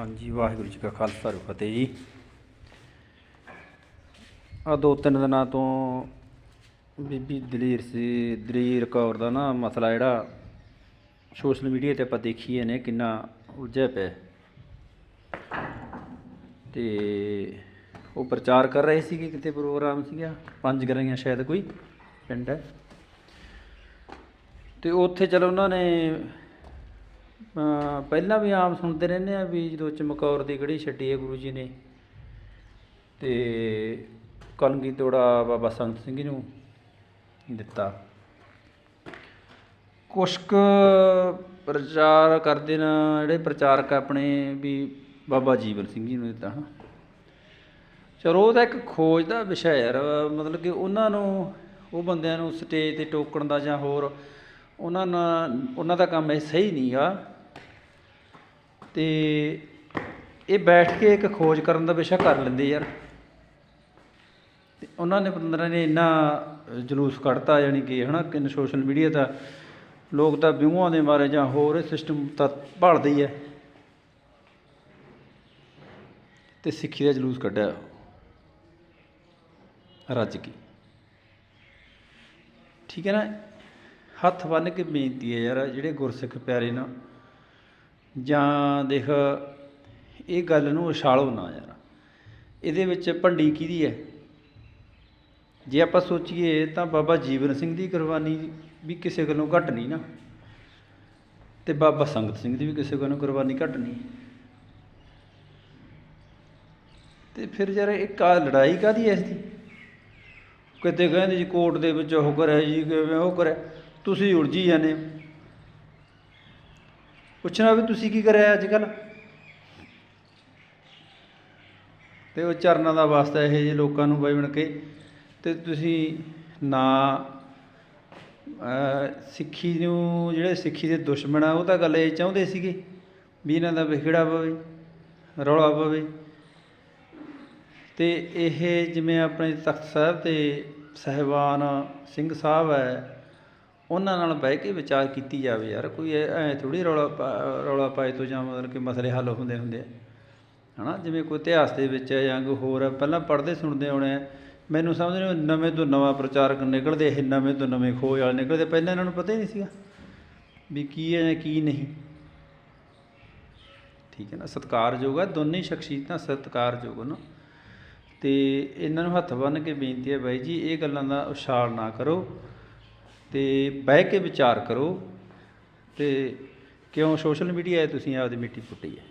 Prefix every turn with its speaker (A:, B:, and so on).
A: ਹਾਂਜੀ, ਵਾਹਿਗੁਰੂ ਜੀ ਕਾ ਖਾਲਸਾ ਫਤਿਹ ਜੀ ਆ ਦੋ ਤਿੰਨ ਦਿਨਾਂ ਤੋਂ ਬੀਬੀ ਦਲੀਰ ਸੀ, ਦਲੀਰ ਕੌਰ ਦਾ ਨਾ ਮਸਲਾ ਜਿਹੜਾ ਸੋਸ਼ਲ ਮੀਡੀਆ ਤੇ ਆਪਾਂ ਦੇਖੀਏ ਨੇ, ਕਿੰਨਾ ਉਲਝਿਆ ਪਿਆ ਹੈ। ਤੇ ਉਹ ਪ੍ਰਚਾਰ ਕਰ ਰਹੇ ਸੀਗੇ ਕਿਤੇ ਪ੍ਰੋਗਰਾਮ ਸੀਗਾ, ਪੰਜ ਗਰਾਈਆਂ ਸ਼ਾਇਦ ਕੋਈ, ਪਿੰਡ ਹੈ ਤੇ ਉੱਥੇ ਚਲੋ ਉਹਨਾਂ ਨੇ ਪਹਿਲਾਂ ਵੀ ਆਮ ਸੁਣਦੇ ਰਹਿੰਦੇ ਆ ਵੀ ਜਦੋਂ ਚਮਕੌਰ ਦੀ ਗੜੀ ਛੱਡੀ ਹੈ ਗੁਰੂ ਜੀ ਨੇ ਤੇ ਕਲਗੀ ਤੋੜਾ ਬਾਬਾ ਸੰਤ ਸਿੰਘ ਜੀ ਨੂੰ ਦਿੱਤਾ। ਕੁਛ ਕੁ ਪ੍ਰਚਾਰ ਕਰਦੇ ਨੇ, ਜਿਹੜੇ ਪ੍ਰਚਾਰਕ ਆਪਣੇ ਵੀ ਬਾਬਾ ਜੀਵਨ ਸਿੰਘ ਜੀ ਨੂੰ ਦਿੱਤਾ ਹਾਂ ਚਲੋ ਉਹ ਤਾਂ ਇੱਕ ਖੋਜ ਦਾ ਵਿਸ਼ਾ ਯਾਰ, ਮਤਲਬ ਕਿ ਉਹਨਾਂ ਨੂੰ, ਉਹ ਬੰਦਿਆਂ ਨੂੰ ਸਟੇਜ ਤੇ ਟੋਕਣ ਦਾ ਜਾਂ ਹੋਰ ਉਹਨਾਂ ਨਾਲ ਉਹਨਾਂ ਦਾ ਕੰਮ ਇਹ ਸਹੀ ਨਹੀਂ ਆ ਤੇ ਇਹ ਬੈਠ ਕੇ ਇੱਕ ਖੋਜ ਕਰਨ ਦਾ ਵਿਸ਼ਾ ਕਰ ਲੈਂਦੇ ਯਾਰ। ਤੇ ਉਹਨਾਂ ਨੇ ਬੰਦਰਾਂ ਨੇ ਇੰਨਾ ਜਲੂਸ ਕੱਢਤਾ ਯਾਨੀ ਕਿ ਹਨਾ, ਕਿ ਸੋਸ਼ਲ ਮੀਡੀਆ ਦਾ ਲੋਕ ਤਾਂ ਵਿਊਆਂ ਦੇ ਮਾਰੇ ਜਾਂ ਹੋਰ ਸਿਸਟਮ ਤਾਂ ਭਾਲਦੇ ਹੀ ਐ ਤੇ ਸਿੱਖੀ ਦਾ ਜਲੂਸ ਕੱਢਿਆ ਰੱਜ ਕੇ। ਠੀਕ ਹੈ ਨਾ? ਹੱਥ ਬੰਨ੍ਹ ਕੇ ਬੇਨਤੀ ਹੈ ਯਾਰ, ਜਿਹੜੇ ਗੁਰਸਿੱਖ ਪਿਆਰੇ ਨਾ, ਜਾਂ ਦੇਖ, ਇਹ ਗੱਲ ਨੂੰ ਉਛਾਲੋ ਨਾ ਯਾਰ। ਇਹਦੇ ਵਿੱਚ ਭੰਡੀ ਕਿਹਦੀ ਹੈ? ਜੇ ਆਪਾਂ ਸੋਚੀਏ ਤਾਂ ਬਾਬਾ ਜੀਵਨ ਸਿੰਘ ਦੀ ਕੁਰਬਾਨੀ ਵੀ ਕਿਸੇ ਗੱਲੋਂ ਘੱਟ ਨਹੀਂ ਨਾ, ਤੇ ਬਾਬਾ ਸੰਗਤ ਸਿੰਘ ਦੀ ਵੀ ਕਿਸੇ ਗੱਲੋਂ ਕੁਰਬਾਨੀ ਘੱਟ ਨਹੀਂ। ਤੇ ਫਿਰ ਯਾਰ ਇਹ ਕਾ ਲੜਾਈ ਕਾਦੀ ਐ ਇਸ ਦੀ? ਕਿਤੇ ਕਹਿੰਦੇ ਜੀ ਕੋਰਟ ਦੇ ਵਿੱਚ ਉਹ ਕਰਿਆ ਜੀ, ਕਿਵੇਂ ਉਹ ਕਰਿਆ। ਤੁਸੀਂ ਉਲਝੀ ਜਾਂਦੇ ਹੋ। ਪੁੱਛਣਾ ਵੀ ਤੁਸੀਂ ਕੀ ਕਰਿਆ ਅੱਜ ਕੱਲ ਤੇ ਉਹ ਚਰਨਾਂ ਦਾ ਵਾਸਤਾ ਇਹ ਜੇ ਲੋਕਾਂ ਨੂੰ ਬਾਈ ਬਣ ਕੇ ਤੇ ਤੁਸੀਂ ਨਾ ਸਿੱਖੀ ਨੂੰ ਜਿਹੜੇ ਸਿੱਖੀ ਦੇ ਦੁਸ਼ਮਣ ਆ, ਉਹ ਤਾਂ ਗੱਲ ਇਹ ਚਾਹੁੰਦੇ ਸੀਗੇ ਵੀ ਇਹਨਾਂ ਦਾ ਵਿਖੜਾ ਪਵੇ, ਰੌਲਾ ਪਵੇ ਤੇ ਇਹ ਜਿਵੇਂ ਆਪਣੇ ਤਖਤ ਸਾਹਿਬ ਤੇ ਸਹਿਬਾਨ ਸਿੰਘ ਸਾਹਿਬ ਹੈ ਉਹਨਾਂ ਨਾਲ ਬਹਿ ਕੇ ਵਿਚਾਰ ਕੀਤੀ ਜਾਵੇ ਯਾਰ, ਕੋਈ ਐ ਥੋੜੀ ਰੌਲਾ ਪਾ- ਰੌਲਾ ਪਾਏ ਤੋਂ ਜਾਂ ਮਤਲਬ ਕਿ ਮਸਲੇ ਹੱਲ ਹੁੰਦੇ ਹੁੰਦੇ ਆ। ਹਨਾ, ਜਿਵੇਂ ਕੋਈ ਇਤਿਹਾਸ ਦੇ ਵਿੱਚ ਹੈ ਜਾਂ ਕੋਈ ਹੋਰ ਹੈ ਪਹਿਲਾਂ ਪੜ੍ਹਦੇ ਸੁਣਦੇ ਆਉਣੇ ਆ, ਮੈਨੂੰ ਸਮਝ ਨਹੀਂ ਨਵੇਂ ਤੋਂ ਨਵਾਂ ਪ੍ਰਚਾਰਕ ਨਿਕਲਦੇ, ਇਹ ਨਵੇਂ ਤੋਂ ਨਵੇਂ ਖੋਜ ਵਾਲੇ ਨਿਕਲਦੇ, ਪਹਿਲਾਂ ਇਹਨਾਂ ਨੂੰ ਪਤਾ ਹੀ ਨਹੀਂ ਸੀਗਾ ਵੀ ਕੀ ਹੈ ਜਾਂ ਕੀ ਨਹੀਂ। ਠੀਕ ਹੈ ਨਾ, ਸਤਿਕਾਰਯੋਗ ਹੈ ਦੋਨੇ ਸ਼ਖਸੀਅਤਾਂ ਸਤਿਕਾਰਯੋਗ ਨਾ। ਤੇ ਇਹਨਾਂ ਨੂੰ ਹੱਥ ਬੰਨ੍ਹ ਕੇ ਬੇਨਤੀ ਹੈ ਬਾਈ ਜੀ, ਇਹ ਗੱਲਾਂ ਦਾ ਉਛਾਲ ਨਾ ਕਰੋ। ਤੇ ਬਹਿ ਕੇ ਵਿਚਾਰ ਕਰੋ ਤੇ ਕਿਉਂ ਸੋਸ਼ਲ ਮੀਡੀਆ 'ਤੇ ਤੁਸੀਂ ਆਪਦੀ ਮਿੱਟੀ ਪੁੱਟੀ ਹੈ?